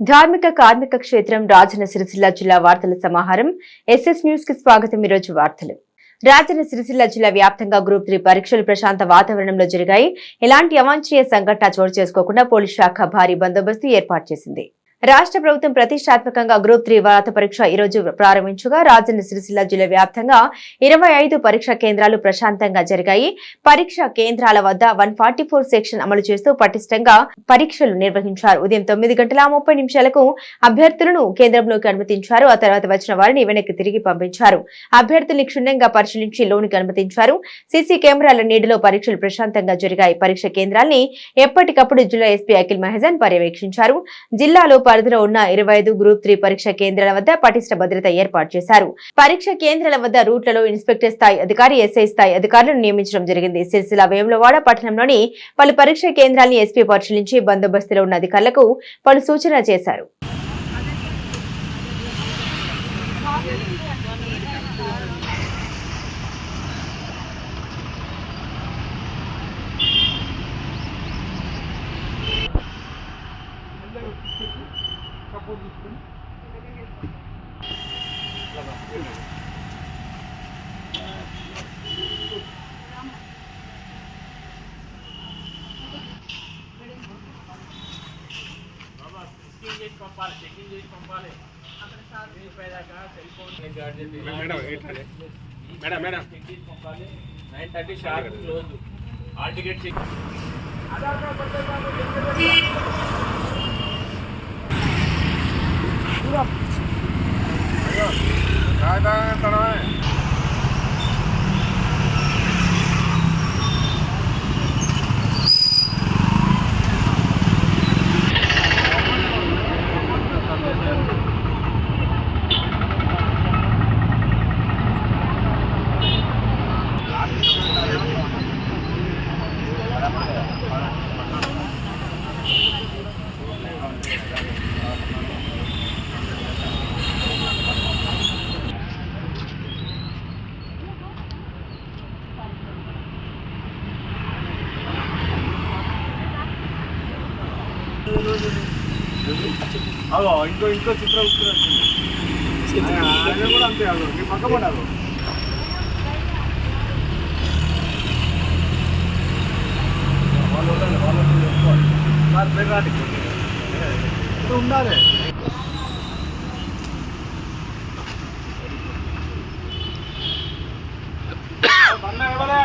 ధార్మిక కార్మిక క్షేత్రం రాజన్న సిరిసిల్ల జిల్లా వార్తల సమాహారం. ఎస్ఎస్ న్యూస్కి స్వాగతం. ఈరోజు వార్తలు. రాజన్న సిరిసిల్ల జిల్లా వ్యాప్తంగా గ్రూప్ త్రీ పరీక్షలు ప్రశాంత వాతావరణంలో జరిగాయి. ఎలాంటి అవాంఛనీయ సంఘటన చోటు చేసుకోకుండా పోలీస్ శాఖ భారీ బందోబస్తు ఏర్పాటు చేసింది. రాష్ట్ర ప్రభుత్వం ప్రతిష్టాత్మకంగా గ్రూప్ త్రీ వాత పరీక్ష ఈ రోజు ప్రారంభించగా రాజన్న సిరిసిల్ల జిల్లా వ్యాప్తంగా ఇరవై ఐదు పరీక్షా కేంద్రాలు ప్రశాంతంగా జరిగాయి. పరీక్ష కేంద్రాల వద్ద వన్ ఫార్టీ ఫోర్ సెక్షన్ అమలు చేస్తూ పటిష్టంగా పరీక్షలు నిర్వహించారు. ఉదయం తొమ్మిది గంటల ముప్పై నిమిషాలకు అభ్యర్థులను కేంద్రంలోకి అనుమతించారు. ఆ తర్వాత వచ్చిన వారిని వెనక్కి తిరిగి పంపించారు. అభ్యర్థుల్ని క్షుణ్ణంగా పరిశీలించి లోనికి అనుమతించారు. సీసీ కెమెరాల నీటిలో పరీక్షలు ప్రశాంతంగా జరిగాయి. పరీక్ష కేంద్రాల్ని ఎప్పటికప్పుడు జిల్లా ఎస్పీ అఖిల్ మహజన్ పర్యవేక్షించారు. జిల్లాలో పరిధిలో ఉన్న ఇరవై ఐదు గ్రూప్ త్రీ పరీక్ష కేంద్రాల వద్ద పటిష్ట భద్రత ఏర్పాటు చేశారు. పరీక్ష కేంద్రాల వద్ద రూట్లలో ఇన్స్పెక్టర్ స్థాయి అధికారి ఎస్ఐ స్థాయి అధికారులను నియమించడం జరిగింది. సిరిసిల్ల వేములవాడ పట్టణంలోని పలు పరీక్ష కేంద్రాల్ని ఎస్పీ పరిశీలించి బందోబస్తులో ఉన్న అధికారులకు పలు సూచనలు చేశారు. Madam madam nine thirty sharp close all ticket check అదో ఇంకో ఇంకో చిత్రగుప్తుడు ఆయన కూడా అంతే అదో మీ పక్క పడారు వాళ్ళు వాళ్ళు ఉండాలి బండ ఎవరే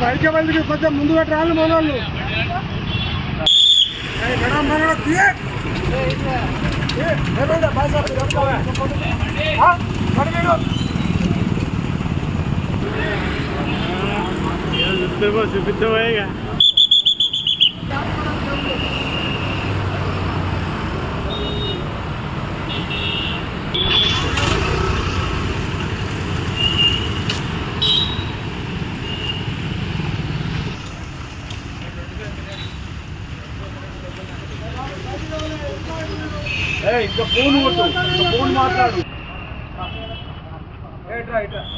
బయట బయటికి కొంచెం ముందు పెట్టాలి మన వాళ్ళు మేడం మన తీయ చూపించబోయేగా ఇంకా ఫోన్ కొట్టు ఇంకా ఫోన్ మాట్లాడు ఏట్రా ఇట్రా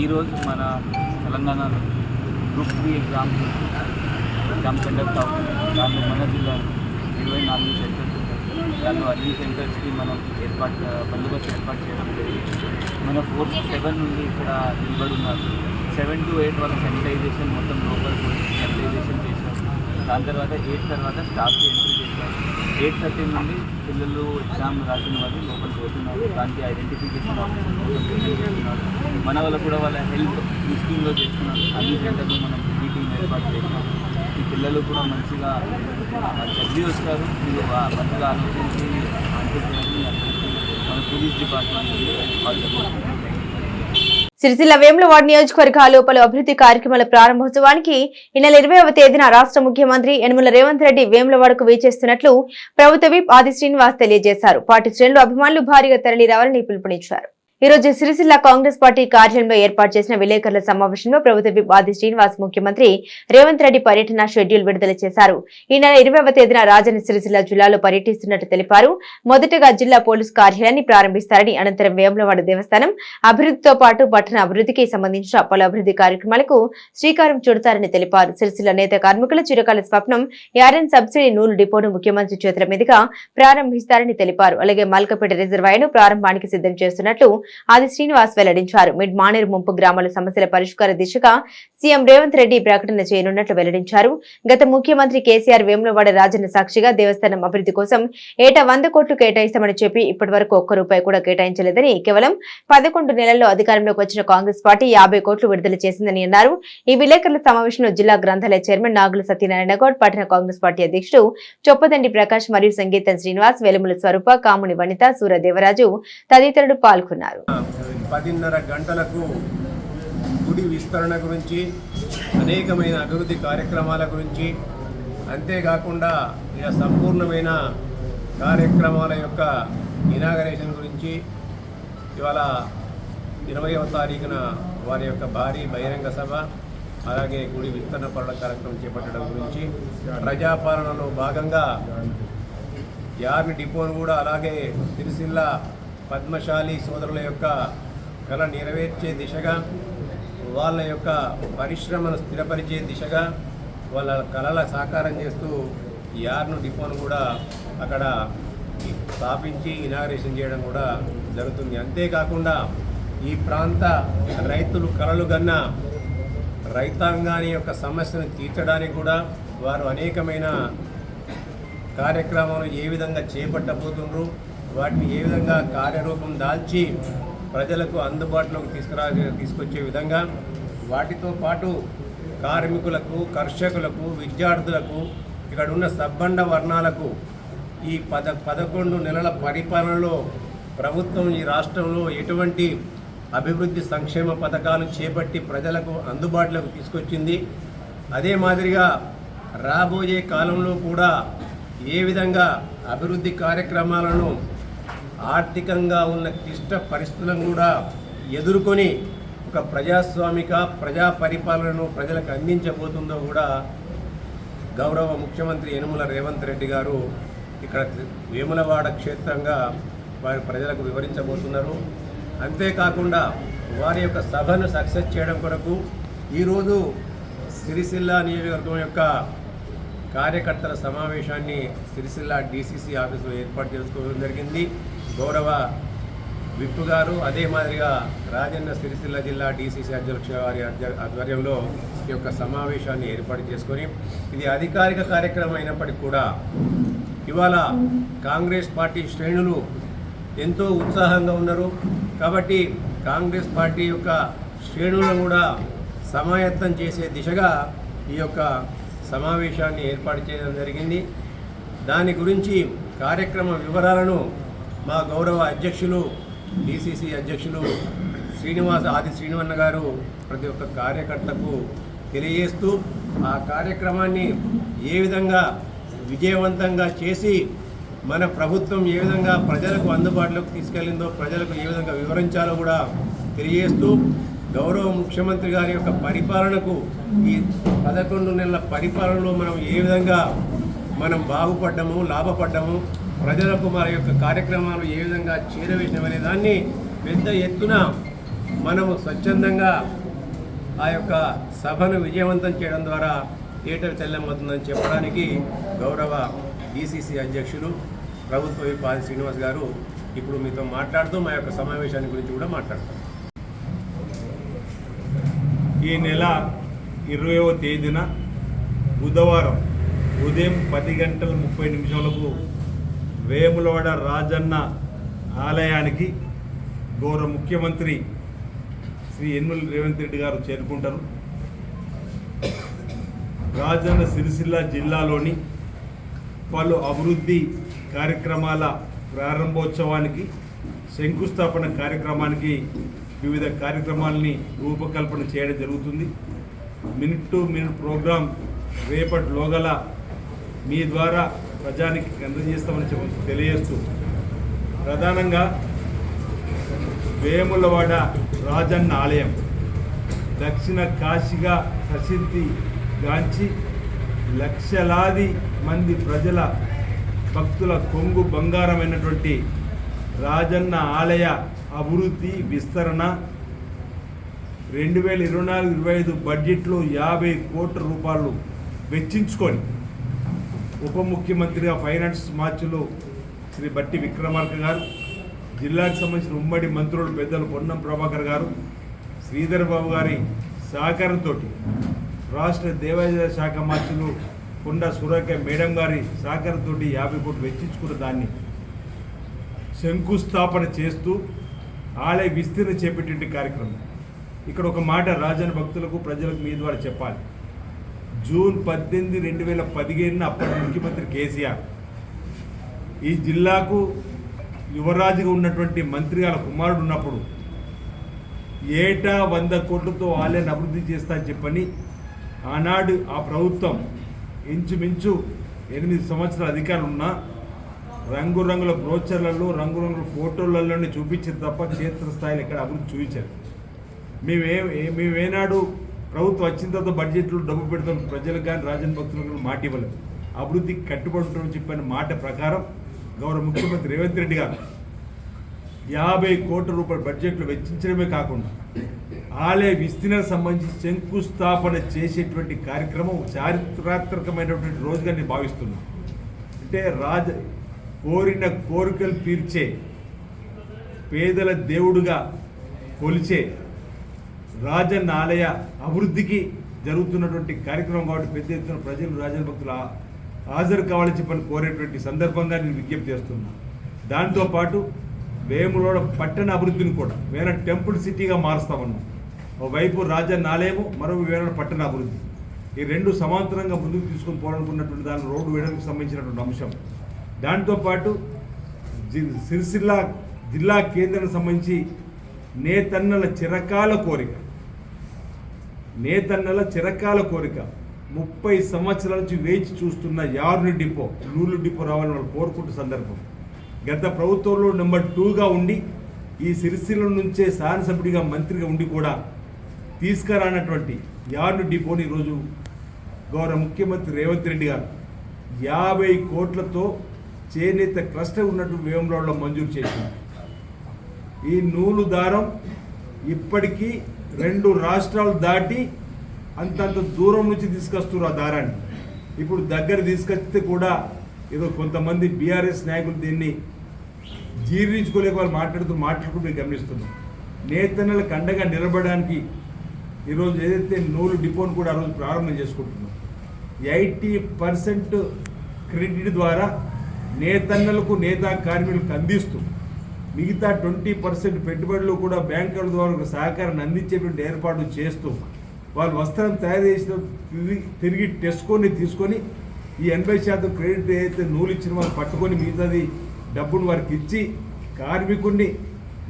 ఈరోజు మన తెలంగాణలో group three exam exam conduct అవుతుంది దాంట్లో మన జిల్లాలో ఇరవై నాలుగు సెంటర్స్ ఉంటాయి దాంట్లో అన్ని సెంటర్స్కి మనం ఏర్పాటు బందోబస్తు ఏర్పాటు చేయడం జరిగింది. మన ఫోర్ సెవెన్ నుండి ఇక్కడ నిలబడి ఉన్నారు. సెవెన్ టు ఎయిట్ వరకు శానిటైజేషన్ మొత్తం లోపల శానిటైజేషన్ చేశారు. దాని తర్వాత ఎయిట్ తర్వాత స్టాఫ్ చేయండి ఎయిట్ థర్టీ నుండి పిల్లలు ఎగ్జామ్ రాసిన వాళ్ళు లోపలికి పోతున్నారు. దానికి ఐడెంటిఫికేషన్ ఆఫీసర్ చేస్తున్నారు మన వాళ్ళు కూడా వాళ్ళ హెల్త్ ఈ స్కీమ్లో చేస్తున్నారు. అన్ని సెంటర్లు మనం మీటింగ్ ఏర్పాటు చేస్తున్నాం ఈ పిల్లలు కూడా మంచిగా చదివి వస్తారు. మీరు మంచిగా ఆలోచించి ఆన్సర్ చేయాలని మన పోలీస్ డిపార్ట్మెంట్ వాళ్ళు సిరిసిల్ల వేములవాడ నియోజకవర్గ పలు అభివృద్ధి కార్యక్రమాల ప్రారంభోత్సవానికి ఈ నెల ఇరవైవ తేదీన రాష్ట్ర ముఖ్యమంత్రి యనమల రేవంత్ రెడ్డి వేములవాడకు వేచేస్తున్నట్లు ప్రభుత్వ విప్ ఆది శ్రీనివాస్ తెలియజేశారు. పార్టీ శ్రేణులు అభిమానులు భారీగా తరలి రావాలని పిలుపునిచ్చారు. ఈ రోజు సిరిసిల్ల కాంగ్రెస్ పార్టీ కార్యాలయంలో ఏర్పాటు చేసిన విలేకరుల సమావేశంలో ప్రభుత్వ విప్ ఆది శ్రీనివాస్ ముఖ్యమంత్రి రేవంత్ రెడ్డి పర్యటన షెడ్యూల్ విడుదల చేశారు. ఈ నెల ఇరవైవ తేదీన రాజన్న సిరిసిల్ల జిల్లాలో పర్యటిస్తున్నట్టు తెలిపారు. మొదటగా జిల్లా పోలీసు కార్యాలయాన్ని ప్రారంభిస్తారని అనంతరం వేములవాడ దేవస్థానం అభివృద్ధితో పాటు పట్టణ అభివృద్ధికి సంబంధించిన పలు అభివృద్ధి కార్యక్రమాలకు శ్రీకారం చుడతారని తెలిపారు. సిరిసిల్ల నేత కార్మికుల చిరకాల స్వప్నం యారన్ సబ్సిడీ నూలు డిపోను ముఖ్యమంత్రి చేతుల మీదుగా ప్రారంభిస్తారని తెలిపారు. అలాగే మల్కపేట రిజర్వాయర్ను ప్రారంభానికి సిద్ధం చేస్తున్నట్లు ఆది శ్రీనివాస్ వెల్లడించారు. మిడ్ మానేరు ముంపు గ్రామాల సమస్యల పరిష్కార దిశగా సీఎం రేవంత్ రెడ్డి ప్రకటన చేయనున్నట్లు వెల్లడించారు. గత ముఖ్యమంత్రి కేసీఆర్ వేములవాడ రాజన్న సాక్షిగా దేవస్థానం అభివృద్ధి కోసం ఏటా వంద కోట్లు కేటాయిస్తామని చెప్పి ఇప్పటి వరకు ఒక్క రూపాయి కూడా కేటాయించలేదని కేవలం పదకొండు నెలల్లో అధికారంలోకి వచ్చిన కాంగ్రెస్ పార్టీ యాభై కోట్లు విడుదల చేసిందని అన్నారు. ఈ విలేకరుల సమావేశంలో జిల్లా గ్రంథాలయ చైర్మన్ నాగుల సత్యనారాయణ గౌడ్ పట్టణ కాంగ్రెస్ పార్టీ అధ్యక్షుడు చొప్పదండి ప్రకాష్ మరియు సంగీతం శ్రీనివాస్ వెలుముల స్వరూప కాముని వనిత సూర్య దేవరాజు తదితరులు పాల్గొన్నారు. పదిన్నర గంటలకు గుడి విస్తరణ గురించి అనేకమైన అభివృద్ధి కార్యక్రమాల గురించి అంతేకాకుండా ఇక సంపూర్ణమైన కార్యక్రమాల యొక్క ఇనాగరేషన్ గురించి ఇవాళ ఇరవైవ తారీఖున వారి యొక్క భారీ బహిరంగ సభ అలాగే గుడి విస్తరణ పనుల కార్యక్రమం చేపట్టడం గురించి ప్రజాపాలనలో భాగంగా యార్ని డిపోను కూడా అలాగే సిరిసిల్ల పద్మశాలి సోదరుల యొక్క కళ నెరవేర్చే దిశగా వాళ్ళ యొక్క పరిశ్రమను స్థిరపరిచే దిశగా వాళ్ళ కళల సాకారం చేస్తూ యార్ను డిపోను కూడా అక్కడ స్థాపించి ఇనాగరేషన్ చేయడం కూడా జరుగుతుంది. అంతేకాకుండా ఈ ప్రాంత రైతులు కలలు గన్న రైతాంగాన్ని యొక్క సమస్యను తీర్చడానికి కూడా వారు అనేకమైన కార్యక్రమాలు ఏ విధంగా చేపట్టబోతుండ్రు వాటిని ఏ విధంగా కార్యరూపం దాల్చి ప్రజలకు అందుబాటులోకి తీసుకురా తీసుకొచ్చే విధంగా వాటితో పాటు కార్మికులకు కర్షకులకు విద్యార్థులకు ఇక్కడ ఉన్న సబ్బండ వర్ణాలకు ఈ పద పదకొండు నెలల పరిపాలనలో ప్రభుత్వం ఈ రాష్ట్రంలో ఎటువంటి అభివృద్ధి సంక్షేమ పథకాలు చేపట్టి ప్రజలకు అందుబాటులోకి తీసుకొచ్చింది. అదే మాదిరిగా రాబోయే కాలంలో కూడా ఏ విధంగా అభివృద్ధి కార్యక్రమాలను ఆర్థికంగా ఉన్న క్లిష్ట పరిస్థితులను కూడా ఎదుర్కొని ఒక ప్రజాస్వామిక ప్రజా పరిపాలనను ప్రజలకు అందించబోతుందో కూడా గౌరవ ముఖ్యమంత్రి యనుమల రేవంత్ రెడ్డి గారు ఇక్కడ వేములవాడ క్షేత్రంగా వారి ప్రజలకు వివరించబోతున్నారు. అంతేకాకుండా వారి యొక్క సభను సక్సెస్ చేయడం కొరకు ఈరోజు సిరిసిల్ల నియోజకవర్గం యొక్క కార్యకర్తల సమావేశాన్ని సిరిసిల్ల డీసీసీ ఆఫీసులో ఏర్పాటు చేసుకోవడం జరిగింది. గౌరవ విప్పు గారు అదే మాదిరిగా రాజన్న సిరిసిల్ల జిల్లా డీసీసీ అధ్యక్ష వారి ఆధ్వర్యంలో ఈ యొక్క సమావేశాన్ని ఏర్పాటు చేసుకొని ఇది అధికారిక కార్యక్రమం అయినప్పటికీ కూడా ఇవాళ కాంగ్రెస్ పార్టీ శ్రేణులు ఎంతో ఉత్సాహంగా ఉన్నారు. కాబట్టి కాంగ్రెస్ పార్టీ యొక్క శ్రేణులను కూడా సమాయత్తం చేసే దిశగా ఈ యొక్క సమావేశాన్ని ఏర్పాటు చేయడం జరిగింది. దాని గురించి కార్యక్రమ వివరాలను మా గౌరవ అధ్యక్షులు డిసిసి అధ్యక్షులు శ్రీనివాస ఆది శ్రీనివన్న గారు ప్రతి ఒక్క కార్యకర్తకు తెలియజేస్తూ ఆ కార్యక్రమాన్ని ఏ విధంగా విజయవంతంగా చేసి మన ప్రభుత్వం ఏ విధంగా ప్రజలకు అందుబాటులోకి తీసుకెళ్ళిందో ప్రజలకు ఏ విధంగా వివరించాలో కూడా తెలియజేస్తూ గౌరవ ముఖ్యమంత్రి గారి యొక్క పరిపాలనకు ఈ పదకొండు నెలల పరిపాలనలో మనం ఏ విధంగా మనం బాగుపడ్డము లాభపడ్డము ప్రజలకు మన యొక్క కార్యక్రమాలు ఏ విధంగా చేరవేసినమనే దాన్ని పెద్ద ఎత్తున మనము స్వచ్ఛందంగా ఆ యొక్క సభను విజయవంతం చేయడం ద్వారా థియేటర్ చెల్లెమవుతుందని చెప్పడానికి గౌరవ డిసిసి అధ్యక్షులు ప్రభుత్వ విపాది శ్రీనివాస్ గారు ఇప్పుడు మీతో మాట్లాడుతూ మా యొక్క సమావేశాన్ని గురించి కూడా మాట్లాడతారు. ఈ నెల ఇరవయవ తేదీన బుధవారం ఉదయం పది గంటల ముప్పై నిమిషాలకు వేములవాడ రాజన్న ఆలయానికి గౌరవ ముఖ్యమంత్రి శ్రీ ఎన్నుల రేవంత్ రెడ్డి గారు చేరుకుంటారు. రాజన్న సిరిసిల్ల జిల్లాలోని పలు అభివృద్ధి కార్యక్రమాల ప్రారంభోత్సవానికి శంకుస్థాపన కార్యక్రమానికి వివిధ కార్యక్రమాలని రూపకల్పన చేయడం జరుగుతుంది. మినిట్ టు మినిట్ ప్రోగ్రాం రేపటి లోగల మీ ద్వారా ప్రజానికి అందజేస్తామని చెప్పి తెలియజేస్తూ ప్రధానంగా వేములవాడ రాజన్న ఆలయం దక్షిణ కాశీగా ప్రసిద్ధి గాంచి లక్షలాది మంది ప్రజల భక్తుల కొంగు బంగారమైనటువంటి రాజన్న ఆలయ అభివృద్ధి విస్తరణ రెండు వేల ఇరవై నాలుగు ఇరవై ఐదు బడ్జెట్లో యాభై కోట్ల రూపాయలు వెచ్చించుకొని ఉప ముఖ్యమంత్రిగా ఫైనాన్స్ మార్చులు శ్రీ బట్టి విక్రమార్క గారు జిల్లాకు సంబంధించిన ఉమ్మడి మంత్రులు పెద్దలు పొన్నం ప్రభాకర్ గారు శ్రీధర్ బాబు గారి సహకారంతో రాష్ట్ర దేవాదాయ శాఖ మార్చులు కొండ సురేఖ మేడం గారి సహకారంతో యాభై కోట్లు వెచ్చించుకున్న దాన్ని శంకుస్థాపన చేస్తూ ఆలయ విస్తీర్ణ చేపట్టే కార్యక్రమం. ఇక్కడ ఒక మాట రాజన భక్తులకు ప్రజలకు మీ ద్వారా చెప్పాలి. జూన్ పద్దెనిమిది రెండు వేల పదిహేనున అప్పటి ముఖ్యమంత్రి కేసీఆర్. ఈ జిల్లాకు యువరాజుగా ఉన్నటువంటి మంత్రి గారి కుమారుడు ఉన్నప్పుడు ఏటా వంద కోట్లతో ఆలయాన్ని అభివృద్ధి చేస్తా అని చెప్పని ఆనాడు ఆ ప్రభుత్వం ఇంచుమించు ఎనిమిది సంవత్సరాల అధికారులు ఉన్నా రంగురంగుల బ్రోచర్లలో రంగురంగుల ఫోటోలలోనే చూపించారు తప్ప క్షేత్రస్థాయిలో ఇక్కడ అభివృద్ధి చూపించారు మేమే మేమేనాడు ప్రభుత్వం వచ్చిన తర్వాత బడ్జెట్లో డబ్బు పెడతాం. ప్రజలకు కానీ రాజన్ భక్తులకు కానీ మాట ఇవ్వలేదు. అభివృద్ధికి కట్టుబడి చెప్పిన మాట ప్రకారం గౌరవ ముఖ్యమంత్రి రేవంత్ రెడ్డి గారు యాభై కోట్ల రూపాయల బడ్జెట్లో వెచ్చించడమే కాకుండా ఆలయ విస్తీర్ణ సంబంధించి శంకుస్థాపన చేసేటువంటి కార్యక్రమం చారిత్రాత్మకమైనటువంటి రోజుగా నేను భావిస్తున్నాను అంటే రాజ కోరిన కోరికలు తీర్చే పేదల దేవుడుగా కొలిచే రాజన్న ఆలయ అభివృద్ధికి జరుగుతున్నటువంటి కార్యక్రమం కాబట్టి పెద్ద ఎత్తున ప్రజలు రాజన్న భక్తులు హాజరు కావాలని చెప్పని కోరేటువంటి సందర్భంగా నేను విజ్ఞప్తి చేస్తున్నా. దాంతోపాటు వేములోడ పట్టణ అభివృద్ధిని కూడా వేరే టెంపుల్ సిటీగా మారుస్తామన్నాం. ఒకవైపు రాజన్న ఆలయము మరో వేరే పట్టణ అభివృద్ధి. ఈ రెండు సమాంతరంగా ముందుకు తీసుకొని పోవాలనుకున్నటువంటి దాని రోడ్డు వేయడానికి సంబంధించినటువంటి అంశం. దాంతోపాటు జి- సిరిసిల్ల జిల్లా కేంద్రానికి సంబంధించి నేతన్నల చిరకాల కోరిక. నేతన్నల చిరకాల కోరిక. ముప్పై సంవత్సరాల నుంచి వేచి చూస్తున్న యారుని డిపో నూలు డిపో రావాలని వాళ్ళు కోరుకుంటున్న సందర్భం. గత ప్రభుత్వంలో నెంబర్ టూగా ఉండి ఈ సిరిసిల్ల నుంచే శాసనసభ్యుడిగా మంత్రిగా ఉండి కూడా తీసుకురానటువంటి యార్డు డిపోని ఈరోజు గౌరవ ముఖ్యమంత్రి రేవంత్ రెడ్డి గారు యాభై కోట్లతో చేనేత క్లస్టర్ ఉన్నట్టు వేములలో మంజూరు చేసింది. ఈ నూలు దారం ఇప్పటికీ రెండు రాష్ట్రాలు దాటి అంతంత దూరం నుంచి తీసుకొస్తున్నారు ఆ దారాన్ని. ఇప్పుడు దగ్గర తీసుకొస్తే కూడా ఏదో కొంతమంది బీఆర్ఎస్ నాయకులు దీన్ని జీర్ణించుకోలేక వాళ్ళు మాట్లాడుతూ మాట్లాడుకుంటూ గమనిస్తున్నాం. నేతన్నలకు అండగా నిలబడడానికి ఈరోజు ఏదైతే నూలు డిపోను కూడా ఆ రోజు ప్రారంభం చేసుకుంటున్నాం. ఎయిటీ పర్సెంట్ క్రెడిట్ ద్వారా నేతన్నలకు నేతా కార్మికులకు అందిస్తూ మిగతా ట్వంటీ పర్సెంట్ పెట్టుబడులు కూడా బ్యాంకుల ద్వారా ఒక సహకారాన్ని అందించేటువంటి ఏర్పాటు చేస్తూ వాళ్ళు వస్త్రం తయారు చేసిన తిరిగి తిరిగి టెస్కొని తీసుకొని ఈ ఎనభై శాతం క్రెడిట్ ఏదైతే నూలు ఇచ్చిన వాళ్ళు పట్టుకొని మిగతాది డబ్బును వారికి ఇచ్చి కార్మికుడిని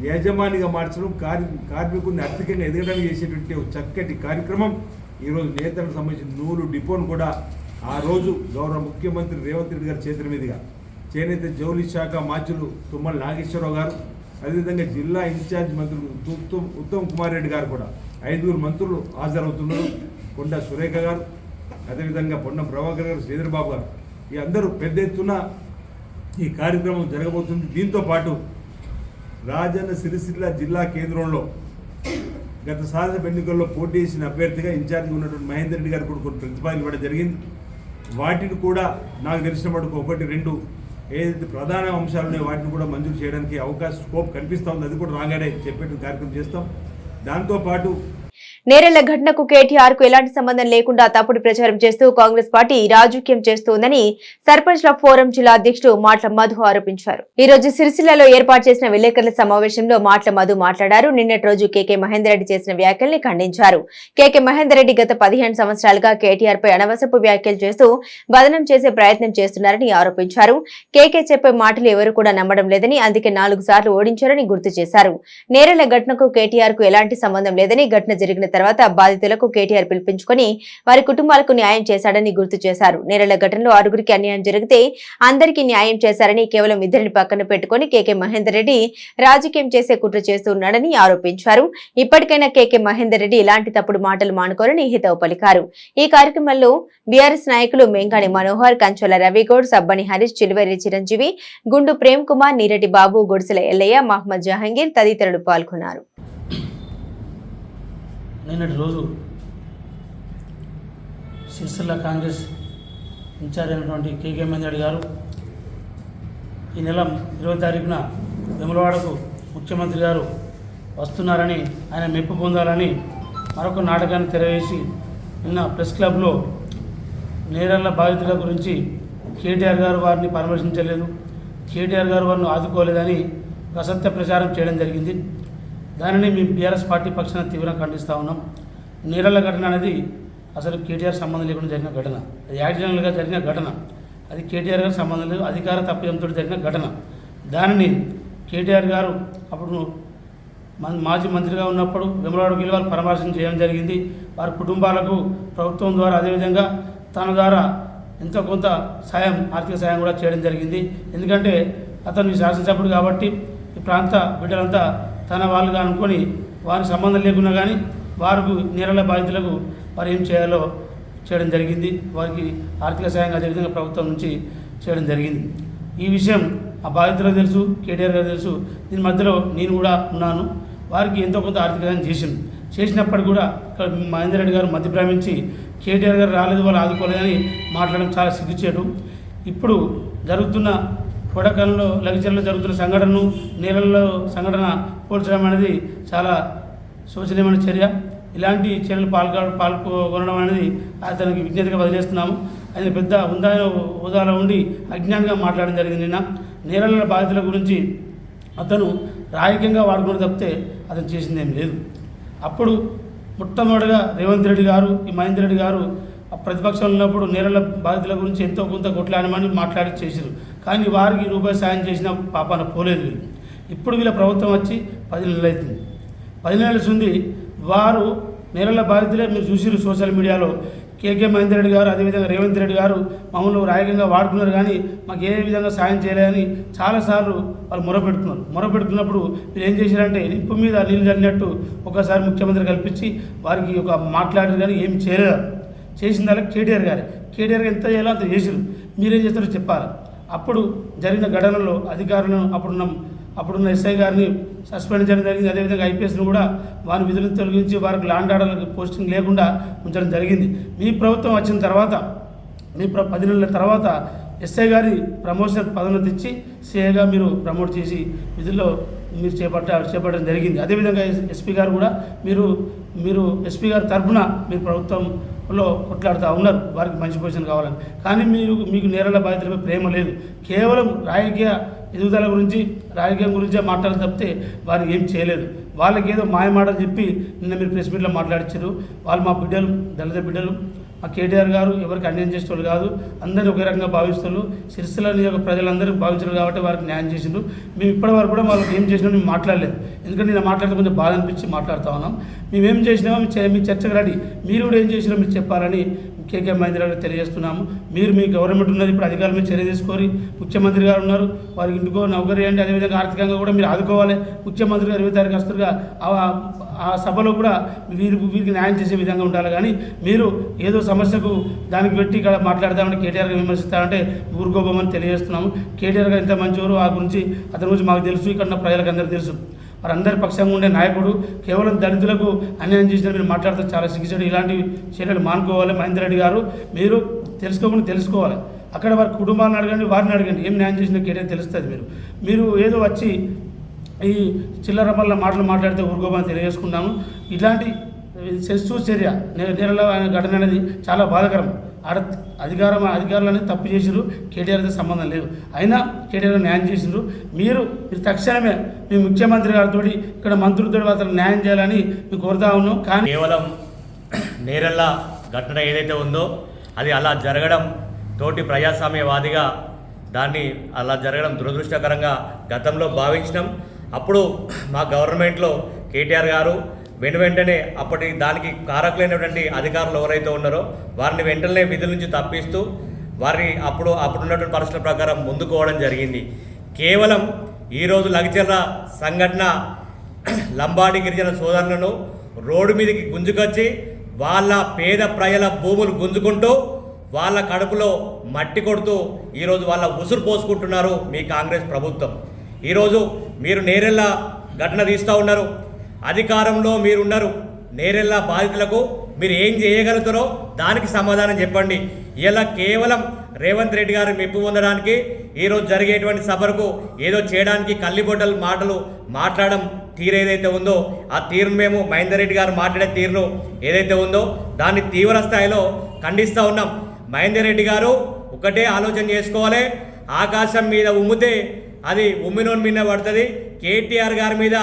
యజమానిగా మార్చడం కార్ కార్మికుడిని ఆర్థికంగా ఎదగడానికి చేసేటువంటి చక్కటి కార్యక్రమం. ఈరోజు నేతలకు సంబంధించిన నూలు డిపోను కూడా ఆ రోజు గౌరవ ముఖ్యమంత్రి రేవంత్ రెడ్డి గారి చేతుల మీదుగా చేనేత జౌలి శాఖ మాచులు తుమ్మల నాగేశ్వరరావు గారు అదేవిధంగా జిల్లా ఇన్ఛార్జ్ మంత్రులు ఉత్తమ్ ఉత్తమ్ కుమార్ రెడ్డి గారు కూడా ఐదుగురు మంత్రులు హాజరవుతున్నారు. కొండ సురేఖ గారు అదేవిధంగా పొన్నం ప్రభాకర్ గారు శ్రీధర్బాబు గారు. ఈ అందరూ పెద్ద ఎత్తున ఈ కార్యక్రమం జరగబోతుంది. దీంతో పాటు రాజన్న సిరిసిల్ల జిల్లా కేంద్రంలో గత శాసన ఎన్నికల్లో పోటీ చేసిన అభ్యర్థిగా ఇన్ఛార్జిగా ఉన్నటువంటి మహేందర్ రెడ్డి గారు కూడా కొన్ని ప్రతిపాదనలు ఇవ్వడం జరిగింది. వాటిని కూడా నాకు తెలిసిన మటుకు ఒకటి రెండు ఏదైతే ప్రధాన అంశాలు ఉన్నాయో వాటిని కూడా మంజూరు చేయడానికి అవకాశం స్కోప్ కనిపిస్తూ ఉంది. అది కూడా రాగానే చెప్పేట్టు కార్యక్రమం చేస్తాం. దాంతోపాటు నేరెళ్ళ ఘటనకు కేటీఆర్కు ఎలాంటి సంబంధం లేకుండా తప్పుడు ప్రచారం చేస్తూ కాంగ్రెస్ పార్టీ రాజకీయం చేస్తోందని సర్పంచ్ల ఫోరం జిల్లా అధ్యక్షుడు మాట్ల మధు ఆరోపించారు. ఈ రోజు సిరిసిల్లలో ఏర్పాటు చేసిన విలేకరుల సమావేశంలో మాట్ల మధు మాట్లాడారు. నిన్నటి రోజు కేకే మహేందర్ రెడ్డి చేసిన వ్యాఖ్యల్ని ఖండించారు. కేకే మహేందర్ రెడ్డి గత పదిహేను సంవత్సరాలుగా కేటీఆర్ పై అనవసరపు వ్యాఖ్యలు చేస్తూ బదనం చేసే ప్రయత్నం చేస్తున్నారని ఆరోపించారు. కేకే చెప్పే మాటలు ఎవరు కూడా నమ్మడం లేదని అందుకే నాలుగు సార్లు ఓడించారని గుర్తు చేశారు. నేరెళ్ళ ఘటనకు కేటీఆర్కు ఎలాంటి సంబంధం లేదని ఘటన జరిగిన తర్వాత బాధితులకు కేటీఆర్ పిలిపించుకొని వారి కుటుంబాలకు న్యాయం చేశాడని గుర్తు చేశారు. నేరల ఘటనలో ఆరుగురికి అన్యాయం జరిగితే అందరికీ న్యాయం చేశారని కేవలం ఇద్దరిని పక్కన పెట్టుకుని కేకే మహేందర్ రెడ్డి రాజకీయం చేసే కుట్ర చేస్తున్నాడని ఆరోపించారు. ఇప్పటికైనా కేకే మహేందర్ రెడ్డి ఇలాంటి తప్పుడు మాటలు మానుకోరని హితవు పలికారు. ఈ కార్యక్రమంలో బీఆర్ఎస్ నాయకులు మెంగాణి మనోహర్ కంచోల రవిగౌడ్ సబ్బని హరీష్ చిలువరి చిరంజీవి గుండు ప్రేమ్ కుమార్ నీరెడ్డి బాబు గుడిసెల ఎల్లయ్య మహమ్మద్ జహంగీర్ తదితరులు పాల్గొన్నారు. నిన్నటి రోజు సిరిసిల్ల కాంగ్రెస్ ఇన్ఛార్జ్ అయినటువంటి కేకే మంజాడి గారు ఈ నెల ఇరవై తారీఖున వెములవాడకు ముఖ్యమంత్రి గారు వస్తున్నారని ఆయన మెప్పు పొందాలని మరొక నాటకాన్ని తెరవేసి నిన్న ప్రెస్ క్లబ్లో నేరాల బాధితుల గురించి కేటీఆర్ గారు వారిని పరామర్శించలేదు. కేటీఆర్ గారు వారిని ఆదుకోలేదని అసత్య ప్రచారం చేయడం జరిగింది. దానిని మేము బీఆర్ఎస్ పార్టీ పక్షాన తీవ్రంగా ఖండిస్తూ ఉన్నాం. నీరళ్ళ ఘటన అనేది అసలు కేటీఆర్ సంబంధం లేకుండా జరిగిన ఘటన. అది యాక్సిడెంట్గా జరిగిన ఘటన. అది కేటీఆర్ గారు సంబంధం లేదు అధికార తప్పిదంతో జరిగిన ఘటన. దానిని కేటీఆర్ గారు అప్పుడు మన- మాజీ మంత్రిగా ఉన్నప్పుడు వెమలవాడకి వెళ్ళి వాళ్ళు చేయడం జరిగింది. వారి కుటుంబాలకు ప్రభుత్వం ద్వారా అదేవిధంగా తన ద్వారా ఎంతో కొంత సాయం ఆర్థిక సాయం కూడా చేయడం జరిగింది. ఎందుకంటే అతను ఈ శాసనసభ్యుడు కాబట్టి ఈ ప్రాంత బిడ్డలంతా తన వాళ్ళుగా అనుకొని వారికి సంబంధం లేకున్నా కానీ వారికి నేరాల బాధితులకు వారు ఏం చేయాలో చేయడం జరిగింది. వారికి ఆర్థిక సాయం అదేవిధంగా ప్రభుత్వం నుంచి చేయడం జరిగింది. ఈ విషయం ఆ బాధితులకు తెలుసు కేటీఆర్ గారు తెలుసు. దీని మధ్యలో నేను కూడా ఉన్నాను. వారికి ఎంతో కొంత ఆర్థిక సాయం చేసింది చేసినప్పటికీ కూడా ఇక్కడ మహేందర్ రెడ్డి గారు మధ్యప్రామించి కేటీఆర్ గారు రాలేదు వాళ్ళు ఆదుకోలేదని మాట్లాడడం చాలా సిగ్గుచేటు. ఇప్పుడు జరుగుతున్న కొడకల్లో లగిచర్లో జరుగుతున్న సంఘటనను నీళ్ళల్లో సంఘటన పోల్చడం అనేది చాలా శోచనీయమైన చర్య. ఇలాంటి చర్యలు పాల్గొ పాల్గొనడం అనేది అతనికి విజ్ఞతగా వదిలేస్తున్నాము. ఆయన పెద్ద ఉందాన హోదాలో ఉండి అజ్ఞానంగా మాట్లాడడం జరిగింది నిన్న. నేరల బాధితుల గురించి అతను రాజకీయంగా వాడుకుని తప్పితే అతను చేసిందేం లేదు. అప్పుడు మొట్టమొదటిగా రేవంత్ రెడ్డి గారు ఈ మహేందర్ రెడ్డి గారు ప్రతిపక్షంలో ఉన్నప్పుడు నేరల బాధితుల గురించి ఎంతో కొంత కొట్లాడమని మాట్లాడి చేశారు కానీ వారికి రూపాయి సాయం చేసిన పాపాన పోలేదు వీళ్ళు. ఇప్పుడు వీళ్ళ ప్రభుత్వం వచ్చి పది నెలలు అవుతుంది. పది నెలలు ఉంది వారు నేరల బాధితులే మీరు చూసిరు సోషల్ మీడియాలో. కేకే మహేందర్ రెడ్డి గారు అదేవిధంగా రేవంత్ రెడ్డి గారు మమ్మల్ని రాయకంగా వాడుకున్నారు కానీ మాకు ఏ విధంగా సాయం చేయలేదని చాలాసార్లు వాళ్ళు మొరపెడుతున్నారు. మొరపెడుతున్నప్పుడు మీరు ఏం చేశారంటే నిప్పు మీద నీళ్ళు చల్లినట్టు ఒకసారి ముఖ్యమంత్రి కల్పించి వారికి ఒక మాట్లాడారు కానీ ఏం చేయలేదు. చేసిన దానికి కేటీఆర్ గారు. కేటీఆర్ ఎంత చేయాలో అంత చేసిరు. మీరేం చేస్తారో చెప్పాలి. అప్పుడు జరిగిన ఘటనలో అధికారులను అప్పుడున్న అప్పుడున్న ఎస్ఐ గారిని సస్పెండ్ చేయడం జరిగింది. అదేవిధంగా ఐపీఎస్ను కూడా వారి విధులను తొలగించి వారికి లాండ్ ఆర్డర్లకు పోస్టింగ్ లేకుండా ఉంచడం జరిగింది. మీ ప్రభుత్వం వచ్చిన తర్వాత మీ ప్ర పది నెలల తర్వాత ఎస్ఐ గారి ప్రమోషన్ పదోన్నతి ఇచ్చి సిఐగా మీరు ప్రమోట్ చేసి విధుల్లో మీరు చేపట్ట చేపట్టడం జరిగింది. అదేవిధంగా ఎస్పీ గారు కూడా మీరు మీరు ఎస్పీ గారి తరఫున మీరు లో కొట్లాడుతూ ఉన్నారు. వారికి మంచి పొజిషన్ కావాలని. కానీ మీరు మీకు నేరాల బాధితులపై ప్రేమ లేదు. కేవలం రాజకీయ ఎదుగుదల గురించి రాజకీయం గురించే మాట్లాడి తప్పితే వారు ఏం చేయలేదు. వాళ్ళకి ఏదో చెప్పి నిన్న మీరు ప్రెస్ మీట్లో మాట్లాడించారు వాళ్ళు మా బిడ్డలు దళిత బిడ్డలు మా కేటీఆర్ గారు ఎవరికి అన్యాయం చేసేవాళ్ళు కాదు అందరూ ఒకే రకంగా భావిస్తున్నారు. సిరిసిల్ల నియోజక ప్రజలందరూ భావించారు కాబట్టి వారికి న్యాయం చేసిండు మేము ఇప్పటి వరకు కూడా వాళ్ళకి ఏం చేసినా మేము మాట్లాడలేదు. ఎందుకంటే నేను మాట్లాడితే కొంచెం బాధ అనిపించి మాట్లాడుతూ ఉన్నాం. మేమేం చేసినామో మీ మీ చర్చకు రెడీ. మీరు కూడా ఏం చేసినా మీరు చెప్పాలని కేకే మహేంద్ర గారికి తెలియజేస్తున్నాము. మీరు మీ గవర్నమెంట్ ఉన్నది ఇప్పుడు అధికారుల మీద చర్య తీసుకొని ముఖ్యమంత్రి గారు ఉన్నారు. వారికి ఇంటికో నౌకరీ అండి అదేవిధంగా ఆర్థికంగా కూడా మీరు ఆదుకోవాలి. ముఖ్యమంత్రి గారు ఇరవై తారీఖు వస్తుగా ఆ- సభలో కూడా వీరి వీరికి న్యాయం చేసే విధంగా ఉండాలి. కానీ మీరు ఏదో సమస్యకు దానికి పెట్టి ఇక్కడ మాట్లాడదామని కేటీఆర్ గారు విమర్శిస్తారంటే ఊరుకోబోమని తెలియజేస్తున్నాము. కేటీఆర్ గారు ఎంత మంచివారు. ఆ గురించి అతని గురించి మాకు తెలుసు. ఇక్కడ ప్రజలకు అందరికీ తెలుసు. వారందరి పక్షంగా ఉండే నాయకుడు కేవలం దళితులకు అన్యాయం చేసిన మీరు మాట్లాడితే చాలా సిగ్గుచేడు ఇలాంటి చర్యలు మానుకోవాలి మహేందర్ రెడ్డి గారు. మీరు తెలుసుకోకుండా తెలుసుకోవాలి. అక్కడ వారి కుటుంబాన్ని అడగండి వారిని అడగండి. ఏం న్యాయం చేసిన కేటే తెలుస్తుంది మీరు. మీరు ఏదో వచ్చి ఈ చిల్లర పల్ల మాటలు మాట్లాడితే ఊరుకోమని తెలియజేసుకున్నాము ఇలాంటి సెన్సిటివ్ చర్య నేరల ఘటన అనేది చాలా బాధాకరం. ఆడ అధికారం అధికారులు అనేది తప్పు చేసిరు కేటీఆర్తో సంబంధం లేదు. అయినా కేటీఆర్ న్యాయం చేసిండ్రు మీరు మీరు తక్షణమే మీ ముఖ్యమంత్రి గారితో ఇక్కడ మంత్రులతో అతను న్యాయం చేయాలని మేము కోరుతా ఉన్నాం. కానీ కేవలం నేరల్ల ఘటన ఏదైతే ఉందో అది అలా జరగడం తోటి ప్రజాస్వామ్యవాదిగా దాన్ని అలా జరగడం దురదృష్టకరంగా గతంలో భావించినాం. అప్పుడు మా గవర్నమెంట్లో కేటీఆర్ గారు వెను వెంటనే అప్పటి దానికి కారకులైనటువంటి అధికారులు ఎవరైతే ఉన్నారో వారిని వెంటనే విధుల నుంచి తప్పిస్తూ వారిని అప్పుడు అప్పుడు ఉన్నటువంటి పరిస్థితుల ప్రకారం ముందుకోవడం జరిగింది. కేవలం ఈరోజు లగిచెర్ల సంఘటన లంబాడి గిరిజన సోదరులను రోడ్డు మీదకి గుంజుకొచ్చి వాళ్ళ పేద ప్రజల భూములు గుంజుకుంటూ వాళ్ళ కడుపులో మట్టి కొడుతూ ఈరోజు వాళ్ళ ఉసురు పోసుకుంటున్నారు మీ కాంగ్రెస్ ప్రభుత్వం. ఈరోజు మీరు నేరెళ్ళ ఘటన తీస్తూ ఉన్నారు. అధికారంలో మీరున్నారు నేరెల్లా బాధితులకు మీరు ఏం చేయగలుగుతారో దానికి సమాధానం చెప్పండి. ఇలా కేవలం రేవంత్ రెడ్డి గారు మెప్పు పొందడానికి ఈరోజు జరిగేటువంటి సభకు ఏదో చేయడానికి కల్లిబొట్టలు మాటలు మాట్లాడడం తీరు ఏదైతే ఉందో ఆ తీరును మేము మహేందర్ రెడ్డి గారు మాట్లాడే తీరును ఏదైతే ఉందో దాన్ని తీవ్ర స్థాయిలో ఖండిస్తూ ఉన్నాం. మహేందర్ రెడ్డి గారు ఒకటే ఆలోచన చేసుకోవాలి. ఆకాశం మీద ఉమ్మితే అది ఉమ్మినోని మీద పడుతుంది. కేటీఆర్ గారి మీద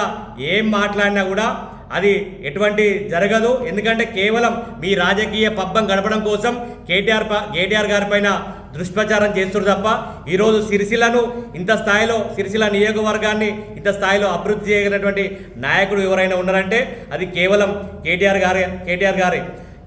ఏం మాట్లాడినా కూడా అది ఎటువంటి జరగదు. ఎందుకంటే కేవలం మీ రాజకీయ పబ్బం గడపడం కోసం కేటీఆర్ కేటీఆర్ గారి పైన దుష్ప్రచారం చేస్తున్నారు తప్ప ఈరోజు సిరిసిల్లను ఇంత స్థాయిలో సిరిసిల్ల నియోజకవర్గాన్ని ఇంత స్థాయిలో అభివృద్ధి చేయగలిగినటువంటి నాయకుడు ఎవరైనా ఉన్నారంటే అది కేవలం కేటీఆర్ గారే కేటీఆర్ గారే.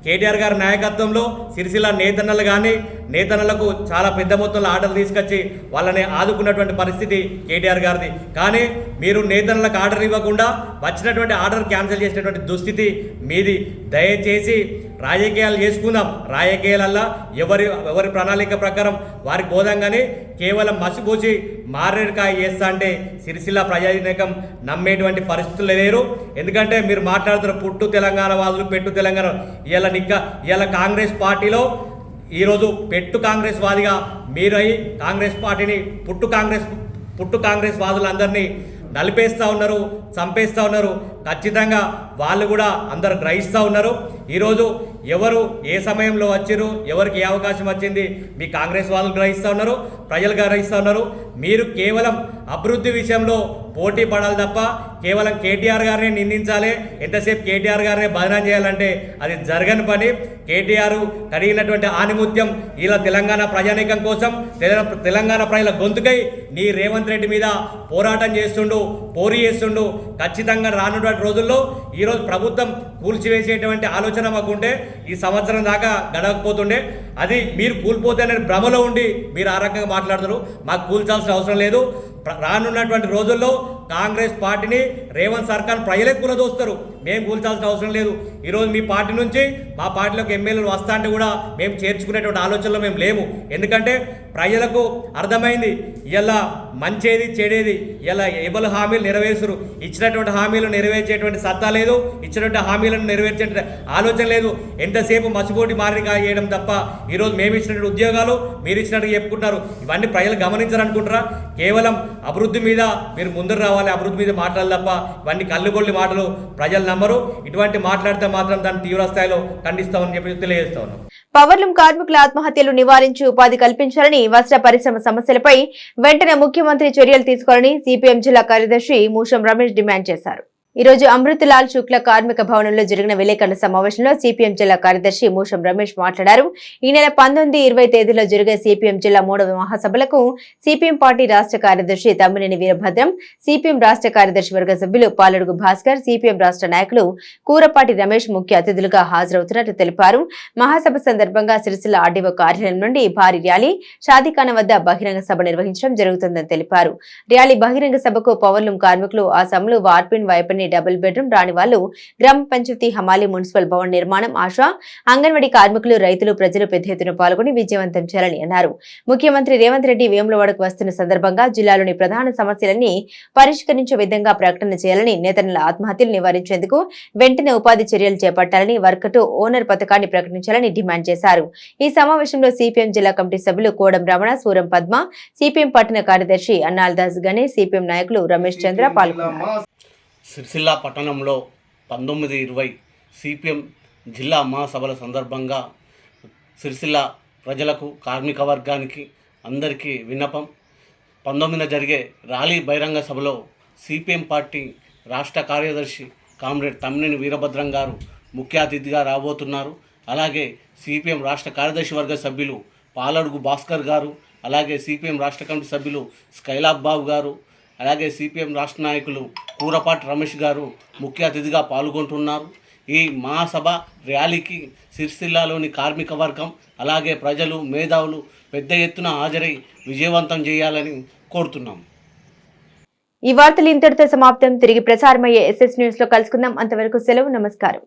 కేటీఆర్ గారి నాయకత్వంలో సిరిసిల్ల నేతన్నలు కానీ నేతన్నలకు చాలా పెద్ద మొత్తంలో ఆర్డర్లు తీసుకొచ్చి వాళ్ళని ఆదుకున్నటువంటి పరిస్థితి కేటీఆర్ గారిది. కానీ మీరు నేతన్నలకు ఆర్డర్ ఇవ్వకుండా వచ్చినటువంటి ఆర్డర్ క్యాన్సిల్ చేసినటువంటి దుస్థితి మీది. దయచేసి రాజకీయాలు చేసుకుందాం. రాజకీయాలల్లా ఎవరి ఎవరి ప్రణాళిక ప్రకారం వారికి పోదాం కానీ కేవలం మసిపూసి మారేడుకాయ చేస్తా అంటే సిరిసిల్ల ప్రజానీకం నమ్మేటువంటి పరిస్థితులు లేరు. ఎందుకంటే మీరు మాట్లాడుతున్న పుట్టు తెలంగాణ వాదులు పెట్టు తెలంగాణ ఇలా నిక్క ఇలా కాంగ్రెస్ పార్టీలో ఈరోజు పెట్టు కాంగ్రెస్ వాదిగా మీరై కాంగ్రెస్ పార్టీని పుట్టు కాంగ్రెస్ పుట్టు కాంగ్రెస్ వాదులందరినీ నలిపేస్తూ ఉన్నారు చంపేస్తూ ఉన్నారు. ఖచ్చితంగా వాళ్ళు కూడా అందరు గ్రహిస్తూ ఉన్నారు. ఈరోజు ఎవరు ఏ సమయంలో వచ్చారు ఎవరికి ఏ అవకాశం వచ్చింది మీ కాంగ్రెస్ వాళ్ళు గ్రహిస్తూ ఉన్నారు ప్రజలు గ్రహిస్తూ ఉన్నారు. మీరు కేవలం అభివృద్ధి విషయంలో పోటీ పడాలి తప్ప కేవలం కేటీఆర్ గారిని నిందించాలి ఎంతసేపు కేటీఆర్ గారిని బదనాం చేయాలంటే అది జరగని పని. కేటీఆర్ కలిగినటువంటి ఆనిముత్యం ఇలా తెలంగాణ ప్రజానీకం కోసం తెలంగాణ ప్రజల గొంతుకై నీ రేవంత్ రెడ్డి మీద పోరాటం చేస్తుండు పోరీ చేస్తుండు. ఖచ్చితంగా రానున్నటువంటి రోజుల్లో ఈరోజు ప్రభుత్వం కూల్చివేసేటువంటి ఆలోచన మాకుంటే ఈ సంవత్సరం దాకా గడవకపోతుండే. అది మీరు కూలిపోతే భ్రమలో ఉండి మీరు ఆ రకంగా మాట్లాడతారు. మాకు కూల్చాల్సిన అవసరం లేదు. రానున్నటువంటి రోజుల్లో కాంగ్రెస్ పార్టీని రేవంత్ సర్కార్ ప్రజలే కూలదోస్తారు. మేము కూల్చాల్సిన అవసరం లేదు. ఈరోజు మీ పార్టీ నుంచి మా పార్టీలోకి ఎమ్మెల్యేలు వస్తా అంటే కూడా మేము చేర్చుకునేటువంటి ఆలోచనలో మేము లేము. ఎందుకంటే ప్రజలకు అర్థమైంది ఇలా మంచేది చెడేది ఇలా ఎవరు హామీలు నెరవేర్చరు ఇచ్చినటువంటి హామీలు నెరవేర్చేటువంటి సత్తా లేదు ఇచ్చినటువంటి హామీలను నెరవేర్చే ఆలోచన లేదు. ఎంతసేపు మసిపోటి మారిగా చేయడం తప్ప ఈరోజు మేము ఇచ్చినటువంటి ఉద్యోగాలు మీరు ఇచ్చినట్టు చెప్పుకుంటారు ఇవన్నీ ప్రజలు గమనించారనుకుంటారా? కేవలం అభివృద్ధి మీద మీరు ముందరు రావాలి అభివృద్ధి మీద మాట్లాడాలి తప్ప ఇవన్నీ కళ్ళుగొల్లి మాటలు ప్రజలు నమ్మరు. ఇటువంటి మాట్లాడితే మాత్రం దాన్ని తీవ్ర స్థాయిలో ఖండిస్తామని చెప్పి తెలియజేస్తా ఉన్నాం. పవర్లూం కార్మికుల ఆత్మహత్యలు నివారించి ఉపాధి కల్పించాలని వస్త్ర పరిశ్రమ సమస్యలపై వెంటనే ముఖ్యమంత్రి చర్యలు తీసుకోవాలని సిపిఎం జిల్లా కార్యదర్శి మూషం రమేష్ డిమాండ్ చేశారు. ఈ రోజు అమృతలాల్ శుక్ల కార్మిక భవనంలో జరిగిన విలేకరుల సమావేశంలో సిపిఎం జిల్లా కార్యదర్శి మూషం రమేష్ మాట్లాడారు. ఈ నెల పంతొమ్మిది ఇరవై తేదీలో జరిగే సిపిఎం జిల్లా మూడవ మహాసభలకు సిపిఎం పార్టీ రాష్ట్ర కార్యదర్శి తమ్మినేని వీరభద్రం సిపిఎం రాష్ట్ర కార్యదర్శి వర్గ సభ్యులు పాలడుగు భాస్కర్ సిపిఎం రాష్ట్ర నాయకులు కూరపాటి రమేష్ ముఖ్య అతిథులుగా హాజరవుతున్నట్లు తెలిపారు. మహాసభ సందర్భంగా సిరిసిల్ల ఆర్డీఓ కార్యాలయం నుండి భారీ ర్యాలీ షాదీఖాన వద్ద బహిరంగ సభ నిర్వహించడం జరుగుతుందని తెలిపారు. ర్యాలీ బహిరంగ సభకు పవర్లూం కార్మికులు ఆ సమలు వార్పిన్ వైపు లేని డబుల్ బెడ్రూమ్ రాని వాళ్ళు గ్రామ పంచాయతీ హమాలి మున్సిపల్ భవన్ నిర్మాణం ఆశ. అంగన్వాడీ కార్మికులు రైతులు ప్రజలు పెద్ద ఎత్తున పాల్గొని విజయవంతం చేయాలని అన్నారు. ముఖ్యమంత్రి రేవంత్ రెడ్డి వేములవాడకు వస్తున్న సందర్భంగా జిల్లాలోని ప్రధాన సమస్యలన్నీ పరిష్కరించే విధంగా ప్రకటన చేయాలని నేతల ఆత్మహత్యలు నివారించేందుకు వెంటనే ఉపాధి చర్యలు చేపట్టాలని వర్క్ టు ఓనర్ పథకాన్ని ప్రకటించాలని డిమాండ్ చేశారు. ఈ సమావేశంలో సిపిఎం జిల్లా కమిటీ సభ్యులు కోడం రమణ సూరం పద్మ సిపిఎం పట్టణ కార్యదర్శి అన్నాల్దాస్ గణేష్ సిపిఎం నాయకులు రమేష్ చంద్ర పాల్గొన్నారు. సిరిసిల్ల పట్టణంలో పంతొమ్మిది ఇరవై సిపిఎం జిల్లా మహాసభల సందర్భంగా సిరిసిల్ల ప్రజలకు కార్మిక వర్గానికి అందరికీ విన్నపం. పంతొమ్మిదిన జరిగే ర్యాలీ బహిరంగ సభలో సిపిఎం పార్టీ రాష్ట్ర కార్యదర్శి కామ్రేడ్ తమ్మినేని వీరభద్రం గారు ముఖ్య అతిథిగా రాబోతున్నారు. అలాగే సిపిఎం రాష్ట్ర కార్యదర్శి వర్గ సభ్యులు పాలడుగు భాస్కర్ గారు అలాగే సిపిఎం రాష్ట్ర కమిటీ సభ్యులు స్కైలాబ్ బాబు గారు అలాగే సిపిఎం రాష్ట్ర నాయకులు కూరపాటి రమేష్ గారు ముఖ్య అతిథిగా పాల్గొంటున్నారు. ఈ మహాసభ ర్యాలీకి సిరిసిల్లాలోని కార్మిక వర్గం అలాగే ప్రజలు మేధావులు పెద్ద ఎత్తున హాజరై విజయవంతం చేయాలని కోరుతున్నాం. ఈ వార్తలు ఇంతటితో సమాప్తం. తిరిగి ప్రసారమయ్యే ఎస్ఎస్ న్యూస్లో కలుసుకుందాం. అంతవరకు సెలవు నమస్కారం.